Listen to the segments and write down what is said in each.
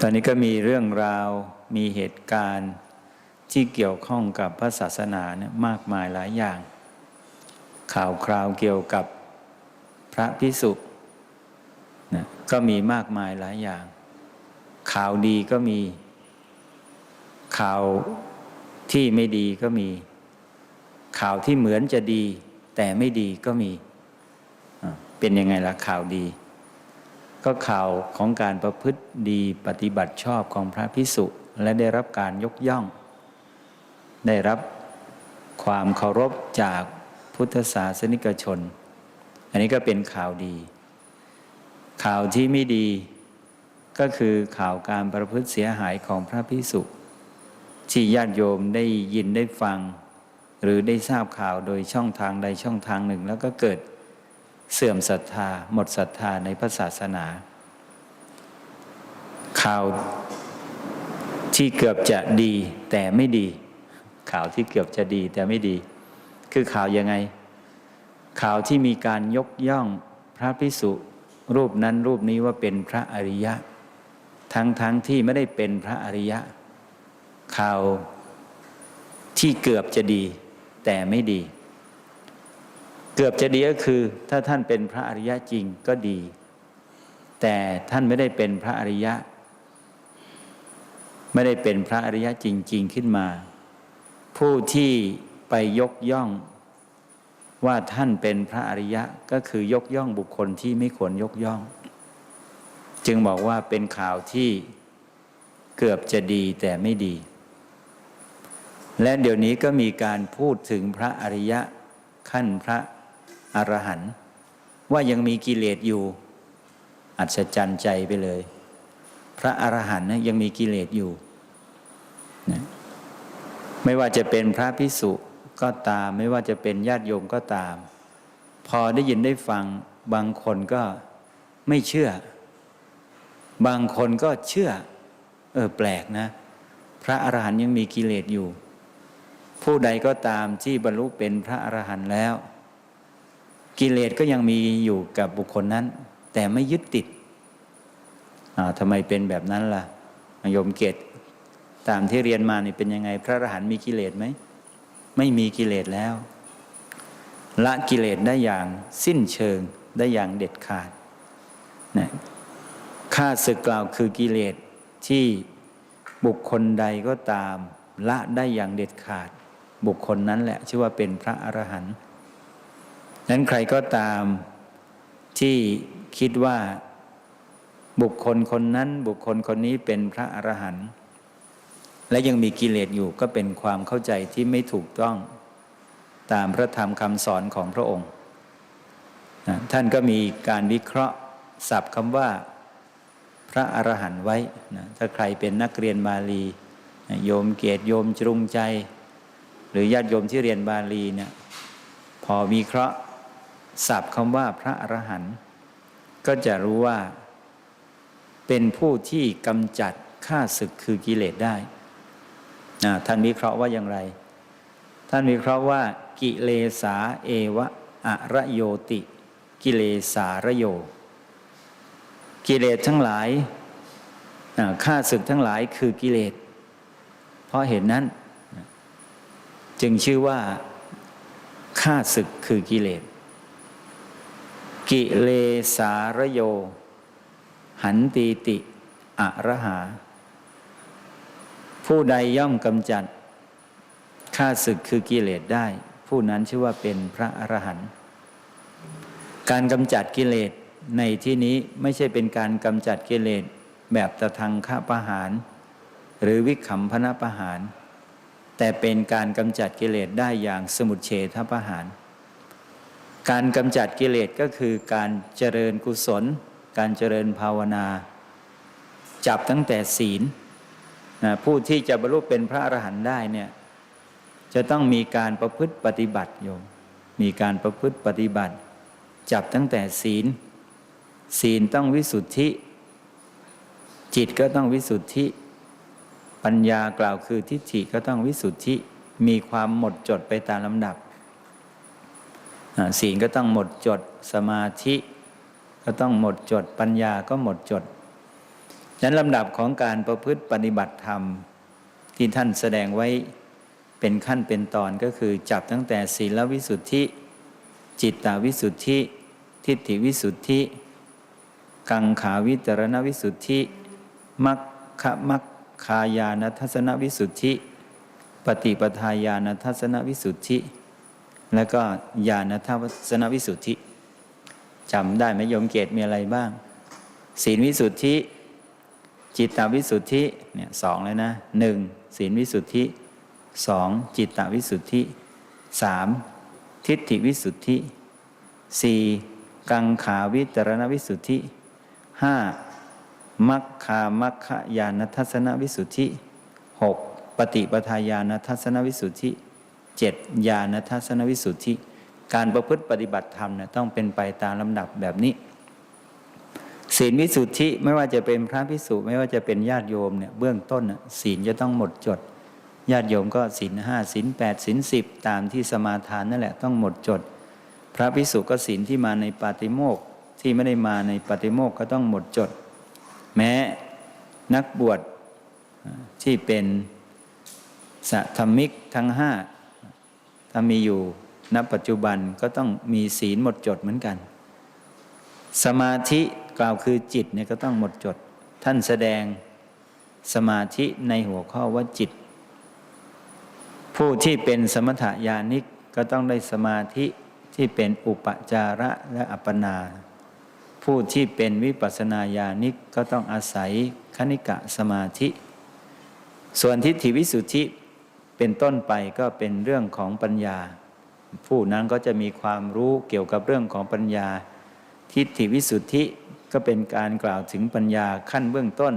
ตอนนี้ก็มีเรื่องราวมีเหตุการณ์ที่เกี่ยวข้องกับพระศาสนาเนี่ยมากมายหลายอย่าง ข่าวคราวเกี่ยวกับพระพิสุนะก็มีมากมายหลายอย่าง ข่าวดีก็มี ข่าวที่ไม่ดีก็มี ข่าวที่เหมือนจะดี แต่ไม่ดีก็มี เป็นยังไงล่ะข่าวดี ก็ข่าวของการประพฤติดีปฏิบัติชอบของพระพิสุและได้รับการยกย่อง ได้รับความเคารพจากพุทธศาสนิกชน อันนี้ก็เป็นข่าวดี ข่าวที่ไม่ดีก็คือข่าวการประพฤติเสียหายของพระพิสุที่ญาติโยมได้ยินได้ฟัง หรือได้ทราบข่าวโดยช่องทางใดช่องทางหนึ่ง แล้วก็เกิด เสื่อมศรัทธา หมดศรัทธาในพระศาสนา ข่าวที่เกือบจะดีแต่ไม่ดี ข่าวที่เกือบจะดีแต่ไม่ดี คือข่าวยังไง ข่าวที่มีการยกย่องพระพิสุรูปนั้นรูปนี้ว่าเป็นพระอริยะ ทั้งทั้งที่ไม่ได้เป็นพระอริยะ ข่าวที่เกือบจะดีแต่ไม่ดี เกือบจะดีก็คือ ถ้าท่านเป็นพระอริยะจริงก็ดี แต่ท่านไม่ได้เป็นพระอริยะ ไม่ได้เป็นพระอริยะจริง ๆ ขึ้นมา ผู้ที่ไปยกย่องว่าท่านเป็นพระอริยะก็คือยกย่องบุคคลที่ไม่ควรยกย่อง จึงบอกว่าเป็นข่าวที่เกือบจะดีแต่ไม่ดี และเดี๋ยวนี้ก็มีการพูดถึงพระอริยะขั้นพระ อรหันต์ว่ายังมีกิเลสอยู่ อัศจรรย์ใจไปเลย พระอรหันต์นะยังมีกิเลสอยู่นะไม่ว่าจะเป็นพระพิสุก็ตาม ไม่ว่าจะเป็นญาติโยมก็ตาม พอได้ยินได้ฟังบางคนก็ไม่เชื่อ บางคนก็เชื่อ เออแปลกนะ พระอรหันต์ยังมีกิเลสอยู่ ผู้ใดก็ตามที่บรรลุเป็นพระอรหันต์แล้ว กิเลสก็ยังมีอยู่กับบุคคลนั้น แต่ไม่ยึดติดทำไมเป็นแบบนั้นล่ะโยมเกตตามที่เรียนมานี่เป็นยังไง พระอรหันต์มีกิเลสไหม ไม่มีกิเลสแล้ว ละกิเลสได้อย่างสิ้นเชิงได้อย่างเด็ดขาดนะข้าศึกกล่าวคือกิเลสที่บุคคลใดก็ตาม ละได้อย่างเด็ดขาด บุคคลนั้นแหละชื่อว่าเป็นพระอรหันต์ นั้นใครก็ตามที่คิดว่าบุคคลคนนั้นบุคคลคนนี้เป็นพระอรหันต์และยังมีกิเลสอยู่ก็เป็นความเข้าใจที่ไม่ถูกต้องตามพระธรรมคำสอนของพระองค์ ท่านก็มีการวิเคราะห์ศัพท์คำว่าพระอรหันต์ไว้นะถ้าใครเป็นนักเรียนบาลีโยมเกียรติโยมจรุงใจ หรือญาติโยมที่เรียนบาลีเนี่ยพอวิเคราะห์ ศัพท์คำว่าพระอรหันต์ก็จะรู้ว่า เป็นผู้ที่กำจัดข้าศึกคือกิเลสได้ท่านวิเคราะห์ว่าอย่างไร ท่านวิเคราะห์ว่า กิเลสาเอวะอะระโยติ กิเลสาระโย กิเลสทั้งหลายข้าศึกทั้งหลายคือกิเลส เพราะเหตุนนั้น จึงชื่อว่าข้าศึกคือกิเลส กิเลสารโย หันตีติอะระหา ผู้ใดย่อมกำจัดข้าศึกคือกิเลสได้ ผู้นั้นชื่อว่าเป็นพระอรหันต์การกำจัดกิเลสในที่นี้ไม่ใช่เป็นการกำจัดกิเลสแบบตะทังฆาประหาร หรือวิขำพนะประหาร แต่เป็นการกำจัดกิเลสได้อย่างสมุทเฉทประหาร การกำจัดกิเลสก็คือการเจริญกุศล การเจริญภาวนา จับตั้งแต่ศีลผู้ที่จะบรรลุเป็นพระอรหันต์ได้เนี่ยจะต้องมีการประพฤติปฏิบัติโยมมีการประพฤติปฏิบัติ จับตั้งแต่ศีล ศีลต้องวิสุทธิ จิตก็ต้องวิสุทธิ ปัญญากล่าวคือทิฏฐิก็ต้องวิสุทธิ มีความหมดจดไปตามลำดับ ศีลก็ต้องหมดจดสมาธิก็ต้องหมดจดปัญญาก็หมดจดฉนั้นลำดับของการประพฤติปฏิบัติธรรม ที่ท่านแสดงไว้เป็นขั้นเป็นตอนก็คือจับตั้งแต่ศีลวิสุทธิ จิตตวิสุทธิ ทิฏฐิวิสุทธิ กังขาวิตรณวิสุทธิมัคคะมัคคายานทัศนวิสุทธิ ปฏิปทาญาณทัศนวิสุทธิ แล้วก็ญาณทัศนวิสุทธิจำได้ไหมโยมเกตมีอะไรบ้าง ศีลวิสุทธิ จิตตวิสุทธิเนี่ยสองเลยนะหนึ่งศีลวิสุทธิสองจิตตวิสุทธิสามทิฏฐิวิสุทธิสี่กังขาวิตรณวิสุทธิห้ามัคคามัคคายานทัศนวิสุทธิหกปฏิปทาญาณทัศนวิสุทธิ เจ็ดญาณทัศนวิสุทธิ การประพฤติปฏิบัติธรรมเนี่ยต้องเป็นไปตามลำดับแบบนี้ ศีลวิสุทธิไม่ว่าจะเป็นพระพิสุไม่ว่าจะเป็นญาติโยมเนี่ยเบื้องต้นศีลจะต้องหมดจด ญาติโยมก็ศีลห้าศีลแปดศีลสิบตามที่สมาทานนั่นแหละต้องหมดจด พระพิสุก็ศีลที่มาในปาติโมกข์ที่ไม่ได้มาในปาติโมกข์ก็ต้องหมดจด แม้นักบวชที่เป็นสัทธมิกทั้งห้า ถ้ามีอยู่ณปัจจุบันก็ต้องมีศีลหมดจดเหมือนกัน สมาธิกล่าวคือจิตเนี่ยก็ต้องหมดจด ท่านแสดงสมาธิในหัวข้อว่าจิต ผู้ที่เป็นสมถญานิกก็ต้องได้สมาธิที่เป็นอุปจาระและอัปปนา ผู้ที่เป็นวิปัสสนาญาณิกก็ต้องอาศัยคณิกะสมาธิ ส่วนทิฏฐิวิสุทธิ เป็นต้นไปก็เป็นเรื่องของปัญญา ผู้นั้นก็จะมีความรู้เกี่ยวกับเรื่องของปัญญา ทิฏฐิวิสุทธิก็เป็นการกล่าวถึงปัญญาขั้นเบื้องต้น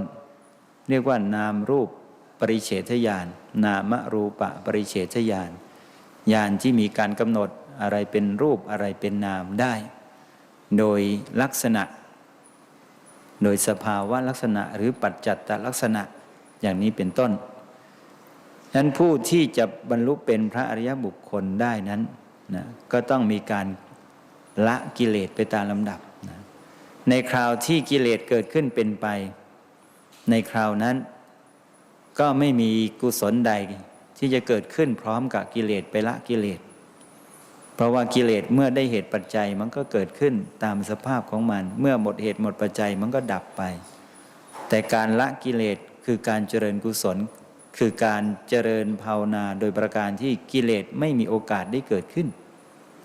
เรียกว่านามรูปปริเฉทญาณนามรูปะปริเฉทญาณญาณที่มีการกำหนดอะไรเป็นรูปอะไรเป็นนามได้ โดยลักษณะ โดยสภาวะลักษณะหรือปัจจัตตลักษณะอย่างนี้เป็นต้น นั้นผู้ที่จะบรรลุเป็นพระอริยบุคคลได้นั้นนะก็ต้องมีการละกิเลสไปตามลำดับนะในคราวที่กิเลสเกิดขึ้นเป็นไป ในคราวนั้น ก็ไม่มีกุศลใดที่จะเกิดขึ้นพร้อมกับกิเลสไปละกิเลส เพราะว่ากิเลสเมื่อได้เหตุปัจจัยมันก็เกิดขึ้นตามสภาพของมัน เมื่อหมดเหตุหมดปัจจัยมันก็ดับไป แต่การละกิเลสคือการเจริญกุศล คือการเจริญภาวนาโดยประการที่กิเลสไม่มีโอกาสได้เกิดขึ้น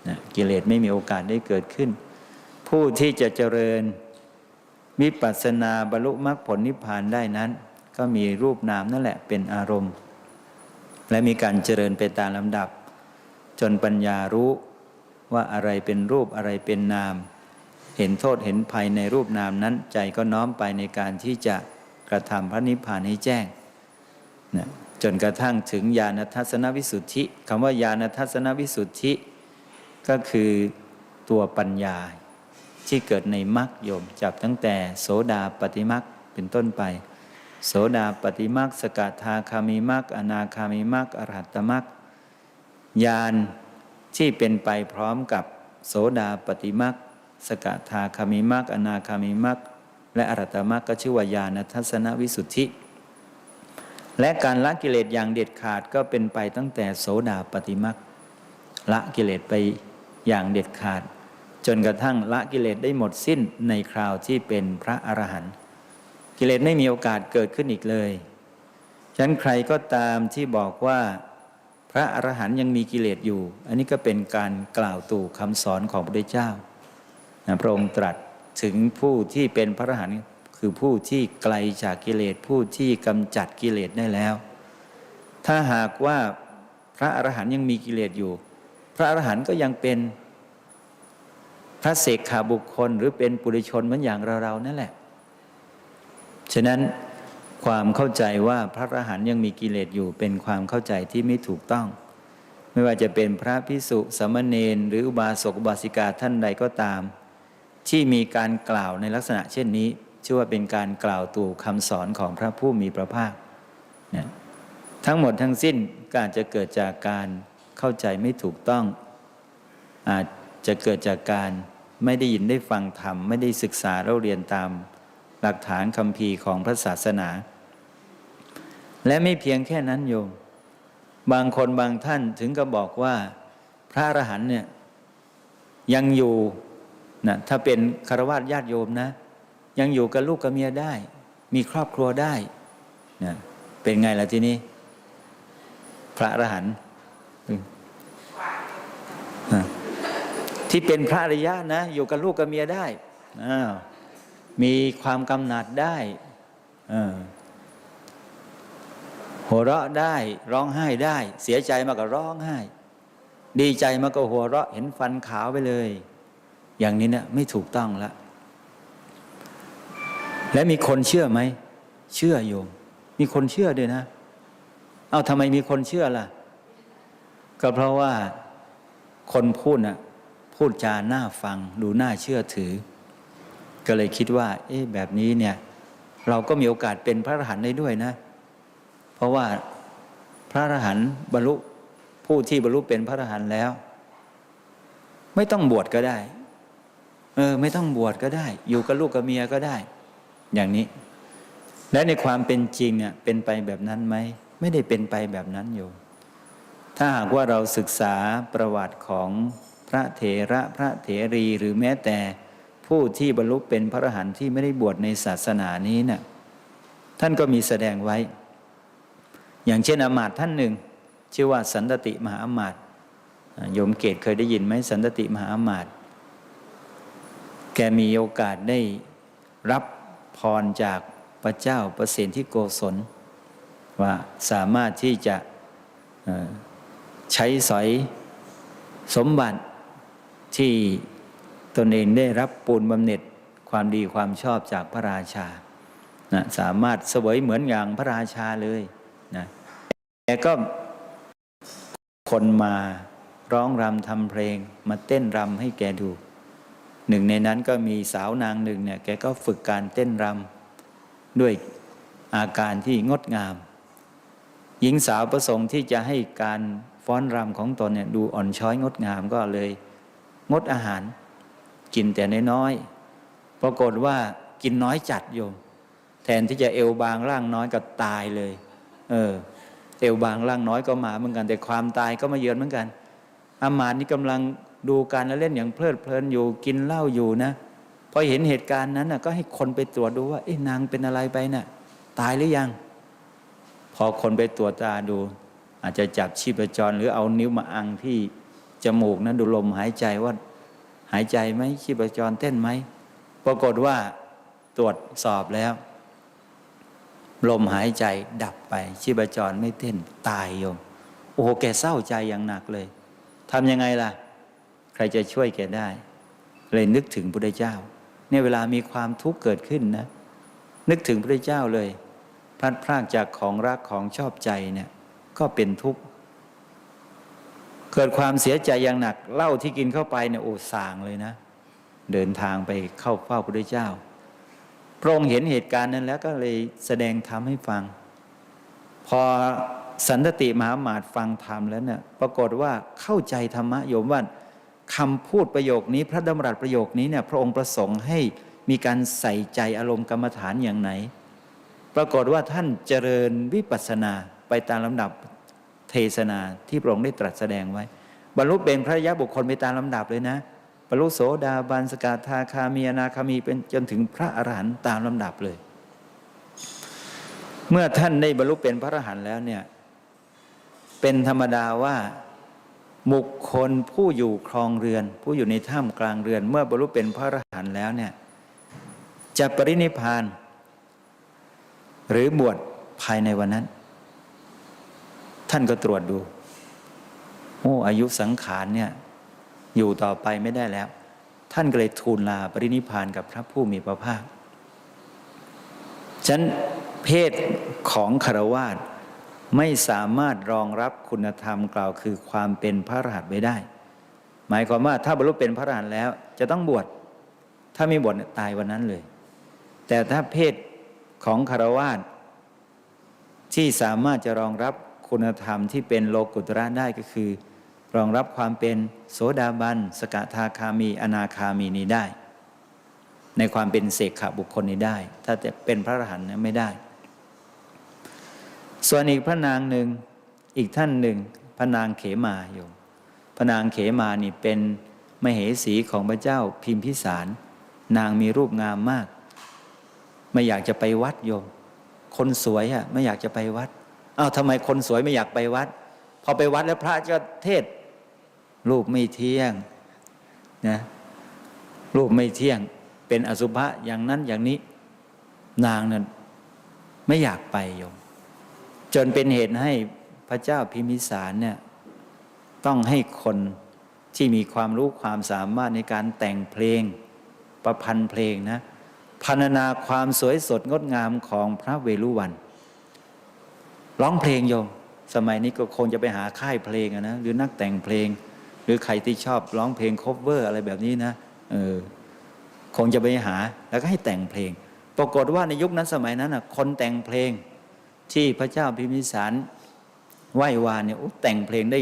นะกิเลสไม่มีโอกาสได้เกิดขึ้น ผู้ที่จะเจริญวิปัสสนาบรรลุมรรคผลนิพพานได้นั้น ก็มีรูปนามนั่นแหละเป็นอารมณ์ และมีการเจริญไปตามลำดับ จนปัญญารู้ว่าอะไรเป็นรูปอะไรเป็นนาม เห็นโทษเห็นภัยในรูปนามนั้น ใจก็น้อมไปในการที่จะกระทำพระนิพพานให้แจ้ง นะจนกระทั่งถึงญาณทัศนวิสุทธิคำว่าญาณทัศนวิสุทธิ ก็คือตัวปัญญาที่เกิดในมรรคโยมจับตั้งแต่โสดาปฏิมรรคเป็นต้นไป โสดาปฏิมรรคสกทาคามิมรรคอนาคามิมรรคอรหัตมรรคญาณที่เป็นไปพร้อมกับโสดาปฏิมรรคสกทาคามิมรรคอนาคามิมรรคและอรหัตตมรรคก็ชื่อว่าญาณทัศนวิสุทธิ และการละกิเลสอย่างเด็ดขาดก็เป็นไปตั้งแต่โสดาปฏิมรรคละกิเลสไปอย่างเด็ดขาด จนกระทั่งละกิเลสได้หมดสิ้นในคราวที่เป็นพระอรหันต์กิเลสไม่มีโอกาสเกิดขึ้นอีกเลยฉะนั้นใครก็ตามที่บอกว่าพระอรหันต์ยังมีกิเลสอยู่ อันนี้ก็เป็นการกล่าวตู่คำสอนของพระพุทธเจ้านะพระองค์ตรัสถึงผู้ที่เป็นพระอรหันต์ คือผู้ที่ไกลจากกิเลสผู้ที่กำจัดกิเลสได้แล้ว ถ้าหากว่าพระอรหันต์ยังมีกิเลสอยู่ พระอรหันต์ก็ยังเป็นพระเสกขาบุคคล หรือเป็นปุถุชนเหมือนอย่างเรา ๆ นั่นแหละ ฉะนั้นความเข้าใจว่าพระอรหันต์ยังมีกิเลสอยู่เป็นความเข้าใจที่ไม่ถูกต้อง ไม่ว่าจะเป็นพระพิสุสามเณรหรืออุบาสกอุบาสิกาท่านใดก็ตาม ที่มีการกล่าวในลักษณะเช่นนี้ ชื่อว่าเป็นการกล่าวตู่คำสอนของพระผู้มีพระภาคนะทั้งหมดทั้งสิ้นก็อาจจะเกิดจากการเข้าใจไม่ถูกต้อง อาจจะเกิดจากการไม่ได้ยินได้ฟังธรรม ไม่ได้ศึกษาเราเรียนตามหลักฐานคำพีของพระศาสนา และไม่เพียงแค่นั้นโยม บางคนบางท่านถึงก็บอกว่าพระอรหันต์เนี่ยยังอยู่นะถ้าเป็นคารวะญาติโยมนะ ยังอยู่กับลูกกับเมียได้ มีครอบครัวได้นะเป็นไงล่ะทีนี้ พระอรหันต์ที่เป็นพระอริยะนะ อยู่กับลูกกับเมียได้มีความกำหนัดได้หัวเราะได้ ร้องไห้ได้ เสียใจมาก็ร้องไห้ ดีใจมากก็หัวเราะเห็นฟันขาวไปเลย อย่างนี้เนี่ยไม่ถูกต้องละ และมีคนเชื่อไหม เชื่อโยม มีคนเชื่อด้วยนะ เอาทำไมมีคนเชื่อล่ะ ก็เพราะว่าคนพูดน่ะพูดจาน่าฟัง ดูน่าเชื่อถือ ก็เลยคิดว่า เอ๊ะแบบนี้เนี่ย เราก็มีโอกาสเป็นพระอรหันต์ได้ด้วยนะ เพราะว่าพระอรหันต์บรรลุผู้ที่บรรลุเป็นพระอรหันต์แล้ว ไม่ต้องบวชก็ได้ เออ ไม่ต้องบวชก็ได้ อยู่กับลูกกับเมียก็ได้ อย่างนี้ และในความเป็นจริงเนี่ยเป็นไปแบบนั้นไหม ไม่ได้เป็นไปแบบนั้นโยมถ้าหากว่าเราศึกษาประวัติของพระเถระพระเถรีหรือแม้แต่ผู้ที่บรรลุเป็นพระอรหันต์ที่ไม่ได้บวชในศาสนานี้เนี่ยท่านก็มีแสดงไว้ อย่างเช่นอมาตย์ท่านหนึ่ง ชื่อว่าสันตติมหาอมาตย์อ่าโยมเกตเคยได้ยินไหมสันตติมหาอมาตย์แกมีโอกาสได้รับ พรจากพระเจ้าประสิทธิโกศล ว่าสามารถที่จะใช้สอยสมบัติที่ตนเองได้รับปูนบำเหน็จความดีความชอบจากพระราชานะสามารถเสวยเหมือนอย่างพระราชาเลยนะแต่ก็คนมาร้องรำทำเพลงมาเต้นรำให้แกดู หนึ่งในนั้นก็มีสาวนางหนึ่งเนี่ยแกก็ฝึกการเต้นรำด้วยอาการที่งดงาม หญิงสาวประสงค์ที่จะให้การฟ้อนรำของตนเนี่ยดูอ่อนช้อยงดงามก็เลยงดอาหาร กินแต่น้อยๆปรากฏว่ากินน้อยจัดโยม แทนที่จะเอวบางร่างน้อยก็ตายเลย เออ เอวบางร่างน้อยก็มาเหมือนกัน แต่ความตายก็มาเยือนเหมือนกันอามาตนี่กำลัง ดูการเล่นอย่างเพลิดเพลินอยู่กินเหล้าอยู่นะพอเห็นเหตุการณ์นั้นนะก็ให้คนไปตรวจดูว่าเอ๊ะนางเป็นอะไรไปน่ะตายหรือยัง พอคนไปตรวจตาดู อาจจะจับชีพจร หรือเอานิ้วมาอังที่จมูกนั้นดูลมหายใจว่าหายใจไหมชีพจรเต้นไหมปรากฏว่าตรวจสอบแล้ว ลมหายใจดับไปชีพจรไม่เต้นตายโยมโอ้โหแกเศร้าใจอย่างหนักเลยทำยังไงล่ะ ใครจะช่วยแกได้ เลยนึกถึงพระเจ้า เนี่ยเวลามีความทุกข์เกิดขึ้นนะ นึกถึงพระเจ้าเลย พลัดพรากจากของรักของชอบใจเนี่ย ก็เป็นทุกข์เกิดความเสียใจอย่างหนักเหล้าที่กินเข้าไปเนี่ยโอ้สางเลยนะ เดินทางไปเข้าเฝ้าพระเจ้าพระองค์เห็นเหตุการณ์นั้นแล้วก็เลยแสดงธรรมให้ฟัง พอสันตติมหาหมาตฟังธรรมแล้วเนี่ยปรากฏว่าเข้าใจธรรมะโยมว่า คำพูดประโยคนี้ พระดำรัสประโยคนี้เนี่ยพระองค์ประสงค์ให้มีการใส่ใจอารมณ์กรรมฐานอย่างไหน ปรากฏว่าท่านเจริญวิปัสสนาไปตามลำดับเทศนาที่พระองค์ได้ตรัสแสดงไว้ บรรลุเป็นพระยะบุคคลไปตามลำดับเลยนะบรรลุโสดาบันสกทาคามีอนาคามีเป็นจนถึงพระอรหันต์ตามลำดับเลย เมื่อท่านได้บรรลุเป็นพระอรหันต์แล้วเนี่ยเป็นธรรมดาว่า บุคคลผู้อยู่ครองเรือน ผู้อยู่ในถ้ำกลางเรือน เมื่อบรรลุเป็นพระอรหันต์แล้วเนี่ยจะปรินิพาน หรือบวชภายในวันนั้น ท่านก็ตรวจดูโอ้อายุสังขารเนี่ยอยู่ต่อไปไม่ได้แล้ว ท่านก็เลยทูลลาปรินิพานกับพระผู้มีพระภาคฉันเพศของคารวาส ไม่สามารถรองรับคุณธรรมกล่าวคือความเป็นพระอรหันต์ไว้ได้ หมายความว่าถ้าบรรลุเป็นพระอรหันต์แล้ว จะต้องบวชถ้าไม่บวชตายวันนั้นเลย แต่ถ้าเพศของคารวาสที่สามารถจะรองรับคุณธรรมที่เป็นโลกุตระได้ก็คือ รองรับความเป็นโสดาบัน สกทาคามี อนาคามีนี้ได้ ในความเป็นเสกขบุคคลนี้ได้ ถ้าจะเป็นพระอรหันต์นี่ยไม่ได้ ส่วนอีกพระนางหนึ่งอีกท่านหนึ่งพระนางเขมาโยมพระนางเขมานี่เป็นมเหสีของพระเจ้าพิมพิสาร นางมีรูปงามมาก ไม่อยากจะไปวัดโยม คนสวยอะไม่อยากจะไปวัดอ้าวทำไมคนสวยไม่อยากไปวัด พอไปวัดแล้วพระก็เทศ รูปไม่เที่ยงนะรูปไม่เที่ยง เป็นอสุภะอย่างนั้นอย่างนี้ นางนั้นไม่อยากไปโยม จนเป็นเหตุให้พระเจ้าพิมิสารเนี่ยต้องให้คนที่มีความรู้ความสามารถในการแต่งเพลงประพันธ์เพลงนะพรรณนาความสวยสดงดงามของพระเวรุวัน ร้องเพลงโยม สมัยนี้ก็คงจะไปหาค่ายเพลงนะหรือนักแต่งเพลง หรือใครที่ชอบร้องเพลงคฟเวอร์อะไรแบบนี้นะเออคงจะไปหาแล้วก็ให้แต่งเพลง ปรากฏว่าในยุคนั้นสมัยนั้นอะคนแต่งเพลง ที่พระเจ้าพิมพิสารไหว้วานเนี่ยโอ้แต่งเพลงได้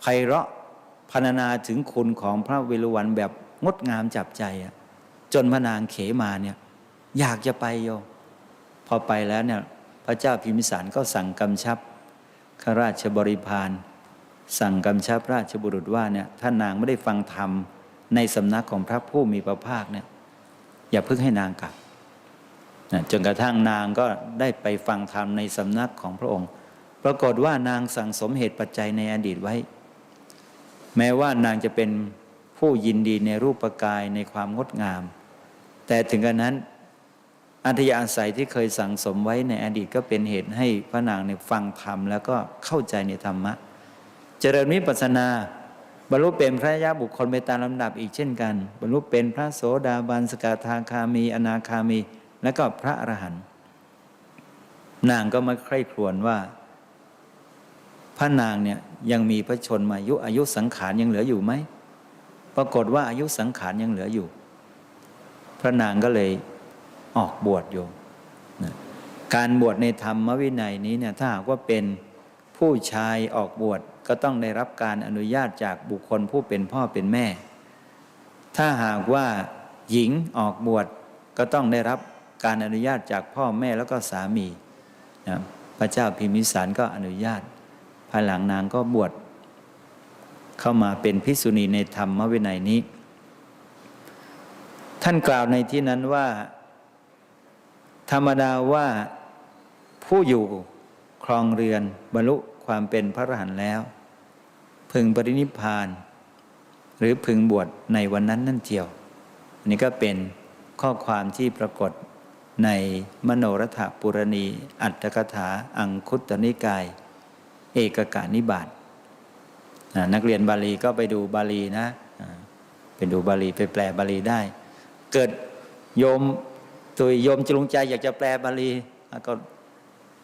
ไพเราะพรรณนาถึงคุณของพระเวรุวันแบบงดงามจับใจอะจนพระนางเขมาเนี่ยอยากจะไปโยพอไปแล้วเนี่ยพระเจ้าพิมพิสารก็สั่งกำชับข้าราชบริพารสั่งกำชับราชบุรุษว่าเนี่ยถ้านางไม่ได้ฟังธรรมในสำนักของพระผู้มีพระภาคเนี่ยอย่าเพิ่งให้นางกลับ นะจนกระทั่งนางก็ได้ไปฟังธรรมในสำนักของพระองค์ ปรากฏว่านางสั่งสมเหตุปัจจัยในอดีตไว้ แม้ว่านางจะเป็นผู้ยินดีในรูปกายในความงดงาม แต่ถึงกระนั้นอัธยาศัยที่เคยสั่งสมไว้ในอดีตก็เป็นเหตุให้พระนางเนี่ยฟังธรรมแล้วก็เข้าใจในธรรมะ เจริญวิปัสสนา บรรลุเป็นพระยะบุคคลไปตามลำดับอีกเช่นกัน บรรลุเป็นพระโสดาบันสกทาคามี อนาคามี และก็พระอรหันต์นางก็มาใคร่ครวญว่า พระนางเนี่ยยังมีพระชนมายุอายุสังขารยังเหลืออยู่ไหมปรากฏว่าอายุสังขารยังเหลืออยู่ พระนางก็เลยออกบวชโยมนะการบวชในธรรมวินัยนี้เนี่ยถ้าหากว่าเป็นผู้ชายออกบวชก็ต้องได้รับการอนุญาตจากบุคคลผู้เป็นพ่อเป็นแม่ ถ้าหากว่าหญิงออกบวชก็ต้องได้รับ การอนุญาตจากพ่อแม่แล้วก็สามีนะพระเจ้าพิมิสารก็อนุญาต ภายหลังนางก็บวชเข้ามาเป็นภิกษุณีในธรรมวินัยนี้ ท่านกล่าวในที่นั้นว่า ธรรมดาว่าผู้อยู่ครองเรือนบรรลุความเป็นพระอรหันต์แล้ว พึงปรินิพพาน หรือพึงบวชในวันนั้นนั่นเจียว อันนี้ก็เป็นข้อความที่ปรากฏ ในมโนรถปุรณี อัตถกถา อังคุตตนิกาย เอกกานิบาตนักเรียนบาลีก็ไปดูบาลีนะไปดูบาลีไปแปลบาลีได้ เกิดโยมตัวยโยมจรุงใจอยากจะแปลบาลีก็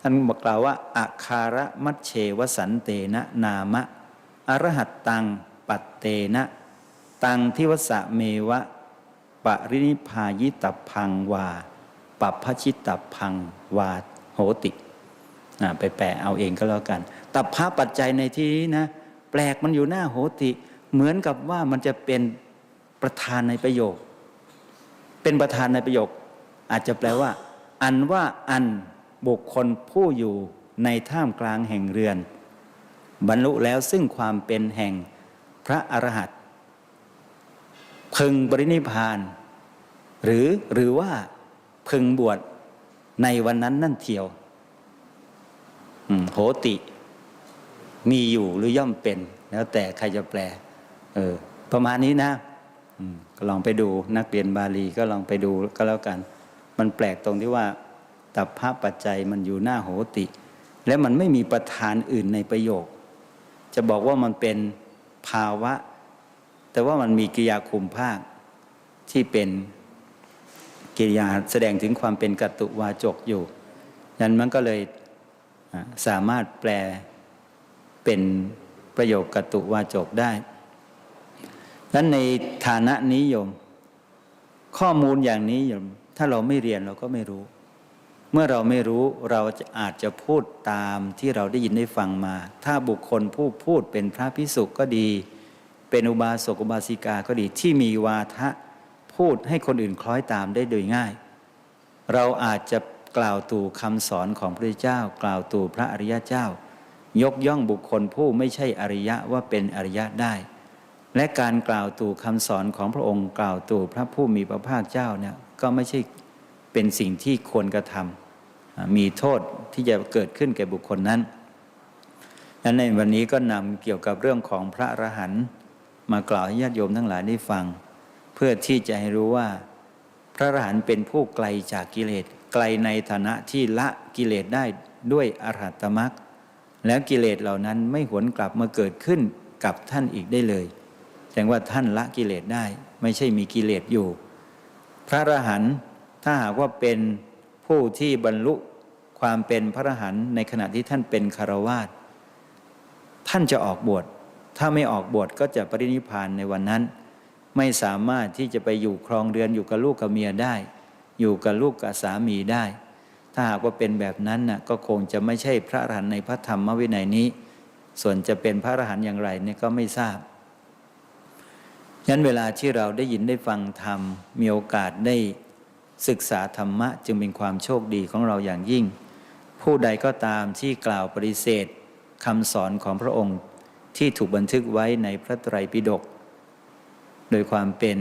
ท่านบอกกล่าวว่าอาคาระมัชเชวสันเตนะนามะอรหัตตังปัตเตนะ ตังทิวสะเมวะปรินิพายิตพังวา ปัปพระชิตตพังวาโหติไปแปลเอาเองก็แล้วกัน ตับพระปัจจัยในที่นี้นะ แปลกมันอยู่หน้าโหติ เหมือนกับว่ามันจะเป็นประธานในประโยค เป็นประธานในประโยค อาจจะแปลว่า อันว่าอันบุคคลผู้อยู่ในท่ามกลางแห่งเรือน บรรลุแล้วซึ่งความเป็นแห่งพระอรหันต์พึงบรินิพาน หรือหรือว่า พึงบวชในวันนั้นนั่นเทียวโหติ มีอยู่หรือย่อมเป็น แล้วแต่ใครจะแปล เออ ประมาณนี้นะก็ลองไปดูนักเรียนบาลีก็ลองไปดูก็แล้วกัน มันแปลกตรงที่ว่าตับภาพปัจจัยมันอยู่หน้าโหติ และมันไม่มีประธานอื่นในประโยค จะบอกว่ามันเป็นภาวะ แต่ว่ามันมีกิริยาคุมภาคที่เป็น กิริยาแสดงถึงความเป็นกัตตุวาจกอยู่นั้นมันก็เลยสามารถแปลเป็นประโยคกัตตุวาจกได้นั้นในฐานะนี้โยม ข้อมูลอย่างนี้โยม ถ้าเราไม่เรียนเราก็ไม่รู้ เมื่อเราไม่รู้เราจะอาจจะพูดตามที่เราได้ยินได้ฟังมา ถ้าบุคคลผู้พูดเป็นพระพิสุก็ดี เป็นอุบาสกอุบาสิกาก็ดีที่มีวาทะ พูดให้คนอื่นคล้อยตามได้โดยง่าย เราอาจจะกล่าวตู่คำสอนของพระเจ้า กล่าวตู่พระอริยเจ้า ยกย่องบุคคลผู้ไม่ใช่อริยะว่าเป็นอริยะได้ และการกล่าวตู่คำสอนของพระองค์ กล่าวตู่พระผู้มีพระภาคเจ้าเนี่ยก็ไม่ใช่เป็นสิ่งที่ควรกระทำมีโทษที่จะเกิดขึ้นแก่บุคคลนั้นดังนั้นในวันนี้ก็นำเกี่ยวกับเรื่องของพระอรหันต์มากล่าวให้ญาติโยมทั้งหลายได้ฟัง เพื่อที่จะให้รู้ว่า พระอรหันต์เป็นผู้ไกลจากกิเลสไกลในฐานะที่ละกิเลสได้ด้วยอรหัตมรรคแล้วกิเลสเหล่านั้นไม่หวนกลับมาเกิดขึ้นกับท่านอีกได้เลยแสดงว่าท่านละกิเลสได้ ไม่ใช่มีกิเลสอยู่ พระอรหันต์ถ้าหากว่าเป็นผู้ที่บรรลุความเป็นพระอรหันต์ในขณะที่ท่านเป็นคารวาสท่านจะออกบวชถ้าไม่ออกบวชก็จะปรินิพานในวันนั้น ไม่สามารถที่จะไปอยู่ครองเรือนอยู่กับลูกกับเมียได้ อยู่กับลูกกับสามีได้ ถ้าหากว่าเป็นแบบนั้นน่ะก็คงจะไม่ใช่พระอรหันต์ในพระธรรมวินัยนี้ ส่วนจะเป็นพระอรหันต์อย่างไรเนี่ยก็ไม่ทราบฉะนั้นเวลาที่เราได้ยินได้ฟังธรรม มีโอกาสได้ศึกษาธรรมะจึงเป็นความโชคดีของเราอย่างยิ่ง ผู้ใดก็ตามที่กล่าวปฏิเสธคำสอนของพระองค์ที่ถูกบันทึกไว้ในพระไตรปิฎก โดยความเป็น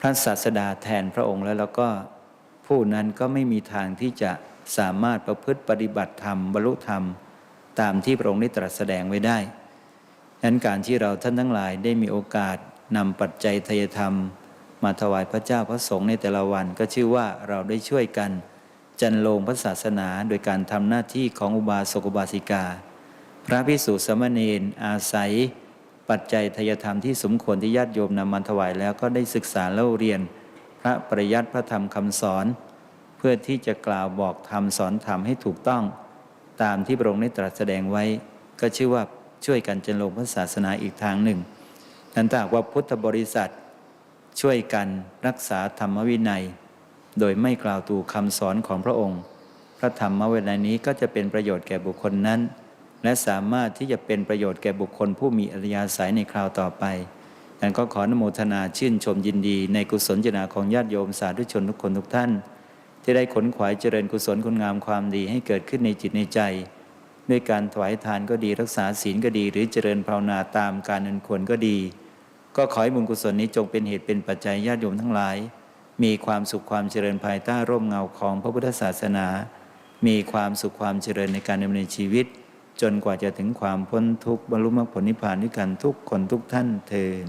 พระศาสดาแทนพระองค์แล้วแล้วก็ผู้นั้นก็ไม่มีทางที่จะสามารถประพฤติปฏิบัติธรรมบรรลุธรรม ตามที่พระองค์ได้ตรัสแสดงไว้ได้ดังนั้นการที่เราท่านทั้งหลายได้มีโอกาสนำปัจจัยทยธรรม มาถวายพระเจ้าพระสงฆ์ในแต่ละวัน ก็ชื่อว่าเราได้ช่วยกัน จันโลงพระศาสนา โดยการทำหน้าที่ของอุบาสกอุบาสิกา พระพิสุสมเณรอาศัย ปัจจัยทายธรรมที่สมควรที่ญาติโยมนำมาถวายแล้วก็ได้ศึกษาเล่าเรียน พระปริยัติพระธรรมคำสอน เพื่อที่จะกล่าวบอกธรรมสอนธรรมให้ถูกต้อง ตามที่พระองค์ได้ตรัสแสดงไว้ ก็ชื่อว่าช่วยกันเจันโลงพระศาสนาอีกทางหนึ่ง นั้นถ้าหากว่าพุทธบริษัท ช่วยกันรักษาธรรมวินัย โดยไม่กล่าวตู่คำสอนของพระองค์ พระธรรมวินัยนี้ก็จะเป็นประโยชน์แก่บุคคลนั้น และสามารถที่จะเป็นประโยชน์แก่บุคคลผู้มีอริยาศัยในคราวต่อไปดังก็ขออนโมทนาชื่นชมยินดีในกุศลเจนาของญาติโยมสาธุชนทุกคนทุกท่าน ที่ได้ขนขวายเจริญกุศลคุณงามความดีให้เกิดขึ้นในจิตในใจ ด้วยการถวายทานก็ดีรักษาศีลก็ดี หรือเจริญภาวนาตามการนันควรก็ดี ก็ขอให้บุญกุศลนี้จงเป็นเหตุเป็นปัจจัยญาติโยมทั้งหลาย มีความสุขความเจริญภายใต้ร่มเงาของพระพุทธศาสนา มีความสุขความเจริญในการดำเนินชีวิต จนกว่าจะถึงความพ้นทุกข์บรรลุมรรคผลนิพพานด้วยกันทุกคนทุกท่านเทอ